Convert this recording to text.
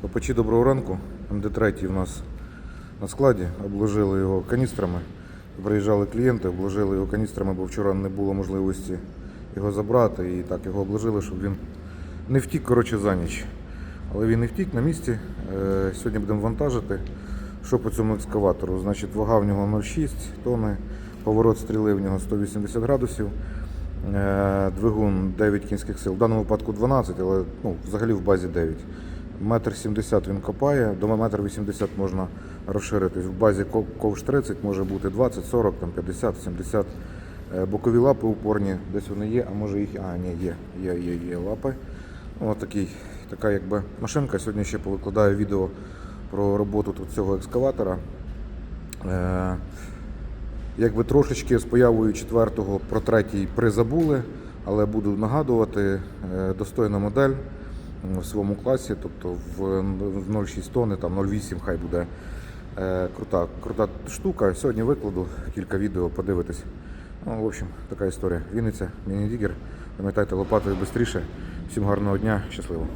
Попечі доброго ранку. МД-3 у нас на складі. Обложили його каністрами. Приїжджали клієнти, обложили його каністрами, бо вчора не було можливості його забрати. І так його обложили, щоб він не втік коротше, за ніч. Але він не втік на місці. Е, Сьогодні будемо вантажити. Що по цьому екскаватору? Значить, вага в нього 0,6 тонни, поворот стріли в нього 180 градусів. Е, Двигун 9 кінських сил. В даному випадку 12, але ну, взагалі в базі 9. Метр 70 він копає, до метр 80 можна розширитись. В базі ко- ковш 30 може бути 20, 40, там 50, 70. Е, Бокові лапи упорні, десь вони є, а може їх. А, ні, є, є, є, є лапи. Ось такий, така якби машинка. Сьогодні ще повикладаю відео про роботу тут цього екскаватора. Е, Якби трошечки з появою четвертого про третій призабули, але буду нагадувати, е, достойна модель в своєму класі, тобто в в 0,6 тонни, там 0,8 хай буде Е, крута, крута штука. Сьогодні викладу кілька відео, подивитись. Ну, в общем, така історія. Вінниця, міні-дігер. Пам'ятайте, лопатою швидше. Всім гарного дня, щасливо.